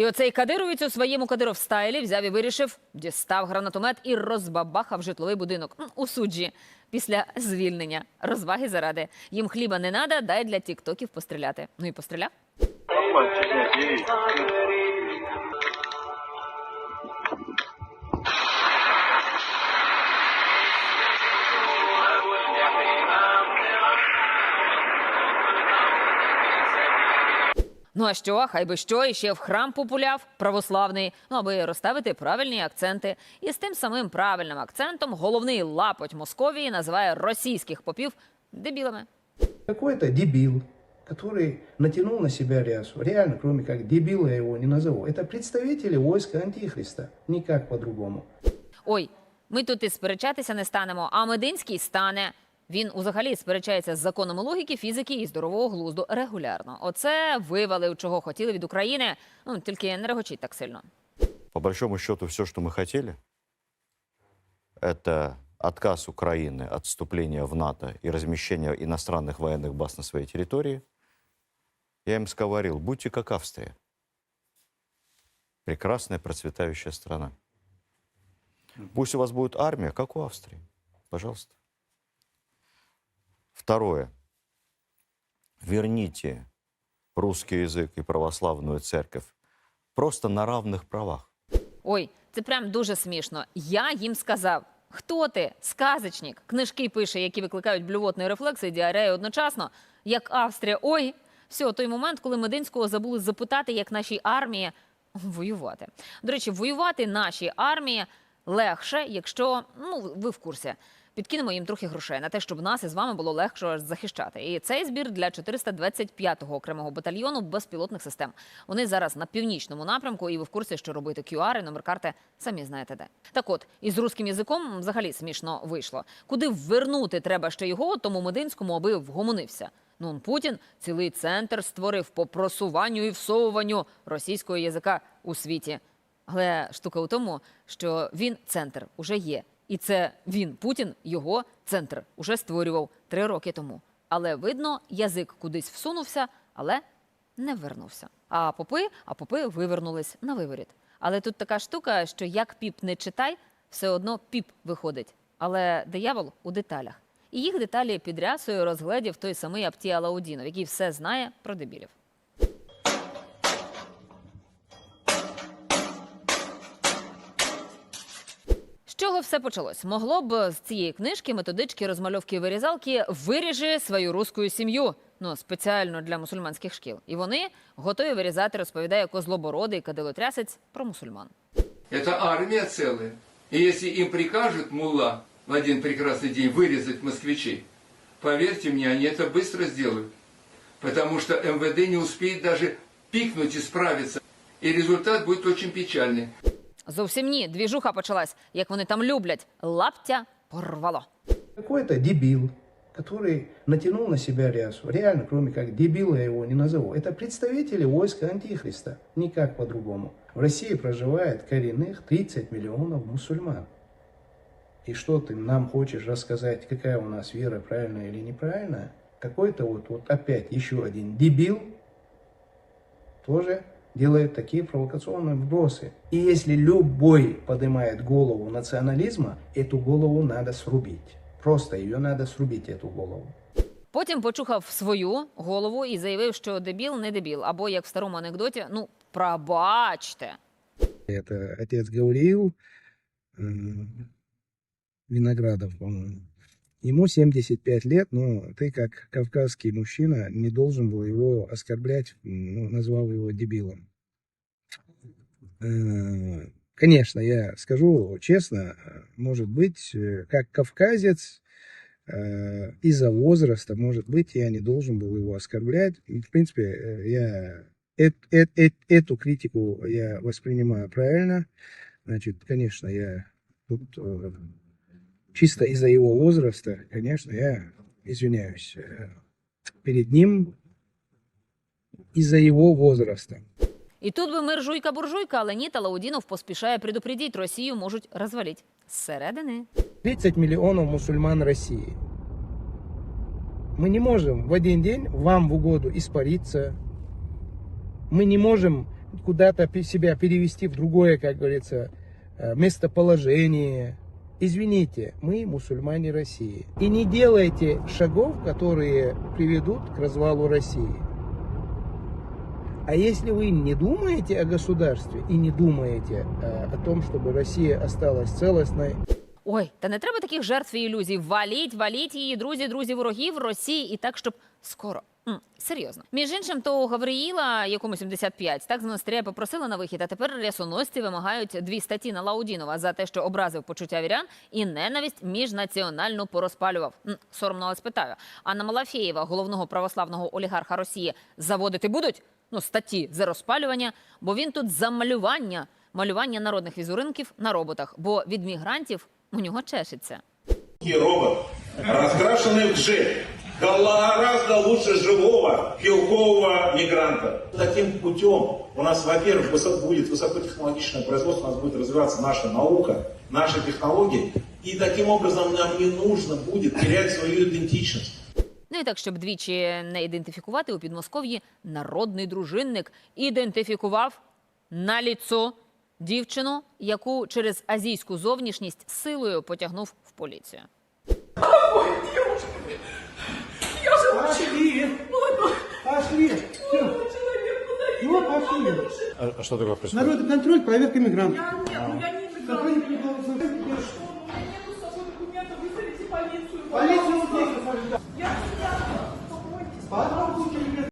І оцей кадировець у своєму кадиров-стайлі взяв і вирішив, дістав гранатомет і розбабахав житловий будинок у суджі. Після звільнення розваги заради їм хліба не надо, дай для тіктоків постріляти. Ну і постріляв. Ну а що, хай би що, і ще в храм популяв православний, ну аби розставити правильні акценти. І з тим самим правильним акцентом головний лапоть Московії називає російських попів дебілами. Какой-то дебил, который натянул на себя рясу. Реально, кроме как дебила я его не назову. Это представители войска Антихриста. Никак по-другому. Ой, ми тут і сперечатися не станемо, а Мединський стане. Він взагалі сперечається з законами логіки, фізики і здорового глузду регулярно. Оце вивалив, чого хотіли від України. Ну тільки не регочіть так сильно. По большому счету, все, что мы хотели, это отказ Украины от вступления в НАТО и размещения иностранных военных баз на своей территории. Я им говорил, будьте как Австрия. Прекрасная, процветающая страна. Пусть у вас будет армия, как у Австрии. Пожалуйста. Второе. Верните русский язык и православную церковь просто на равных правах. Ой, це прям дуже смішно. Я їм сказав. Хто ти? Сказочник. Книжки пише, які викликають блювотний рефлекс і діарею одночасно, як Австрія. Ой, все, той момент, коли Мединського забули запитати, як нашій армії воювати. До речі, воювати нашій армії легше, якщо ну ви в курсі. Підкинемо їм трохи грошей на те, щоб нас із вами було легше захищати. І цей збір для 425-го окремого батальйону безпілотних систем. Вони зараз на північному напрямку, і ви в курсі, що робити QR і номер карти самі знаєте де. Так от, із русським язиком взагалі смішно вийшло. Куди ввернути треба ще його, тому Мединському, аби вгомонився. Ну, Путін цілий центр створив по просуванню і всовуванню російського язика у світі. Але штука у тому, що він центр уже є. І це він, Путін, його центр уже створював три роки тому. Але видно, язик кудись всунувся, але не вернувся. А попи, а попи вивернулись на виворіт. Але тут така штука, що як піп не читай, все одно піп виходить. Але диявол у деталях. І їх деталі під розгледів той самий Аптія Лаудінов, який все знає про дебілів. чого все почалось? Могло б з цієї книжки, методички, розмальовки вирізалки виріжи свою руську сім'ю. Ну, спеціально для мусульманських шкіл. І вони готові вирізати, розповідає козлобородий кадилотрясець про мусульман. Это армия целая. И если им прикажет мулла в один прекрасный день вырезать москвичей, поверьте мне, они это быстро сделают. Потому что МВД не успеет даже пикнуть и справиться. И результат будет очень печальный. Зовсім ні, двіжуха почалась, як вони там люблять. Лаптя порвало. Какой-то дебил, который натянул на себя рясу. Реально, кроме как дебила я его не назову. Это представители войска Антихриста. Никак по-другому. В России проживает коренных 30 миллионов мусульман. И что ты нам хочешь рассказать, какая у нас вера, правильная или неправильная? Какой-то вот, вот опять еще один дебил тоже делает такие провокационные вбросы. И если любой поднимает голову национализма, эту голову надо срубить. Просто ее надо срубить, эту голову. Потім почухав свою голову і заявив, що дебіл не дебіл. Або як в старому анекдоті, ну пробачте. Это отец Гавриил м, Виноградов, по-моему. Ему 75 лет, но ты как кавказский мужчина не должен был его оскорблять, ну, назвал его дебилом. Э, Конечно, я скажу честно, может быть, э, как кавказец, э, из-за возраста, может быть, я не должен был его оскорблять. В принципе, я эт- эт- эт- эту критику я воспринимаю правильно. Значит, конечно, я тут чисто из-за его возраста, конечно, я извиняюсь э, перед ним из-за его возраста. І тут би мир жуйка-буржуйка, але ні, Талаудінов поспішає предупредіть, Росію можуть розвалити. Зсередини. 30 миллионов мусульман России. Мы не можем в один день вам в угоду испариться. Мы не можем куда-то пе- себя перевести в другое, как говорится, э, местоположение. Извините, мы мусульмане России. И не делайте шагов, которые приведут к развалу России. А если вы не думаете о государстве и не думаете э, о том, чтобы Россия осталась целостной, Ой, та не треба таких жертв і ілюзій. Валіть, валіть її, друзі, друзі, ворогів Росії, і так, щоб скоро. Серйозно. Між іншим, того Гавриїла, якому 75, так з монастиря попросили на вихід, а тепер рясоносці вимагають дві статті на Лаудінова за те, що образив почуття вірян і ненависть міжнаціональну порозпалював. Соромно вас питаю. А на Малафєєва, головного православного олігарха Росії, заводити будуть? Ну, статті за розпалювання, бо він тут за малювання, малювання народних візерунків на роботах, бо від мігрантів у нього чешеться. Робот, раскрашенный в гораздо лучше живого белкового мигранта. Таким путем у нас, во-первых, высо- будет высокотехнологичное производство, у нас будет развиваться наша наука, наши технологии, и таким образом нам не нужно будет терять свою идентичность. Ну і так, щоб двічі не ідентифікувати у Підмосков'ї, народний дружинник ідентифікував на ліцо дівчину, яку через азійську зовнішність силою потягнув в поліцію. Пошли! Пошли! Всё. Ну, пошли! А, что такое происходит? Народный контроль, проверка мигрантов. Нет, ну я не. Сотрудники У меня нету с собой документов, вызовите полицию. Полицию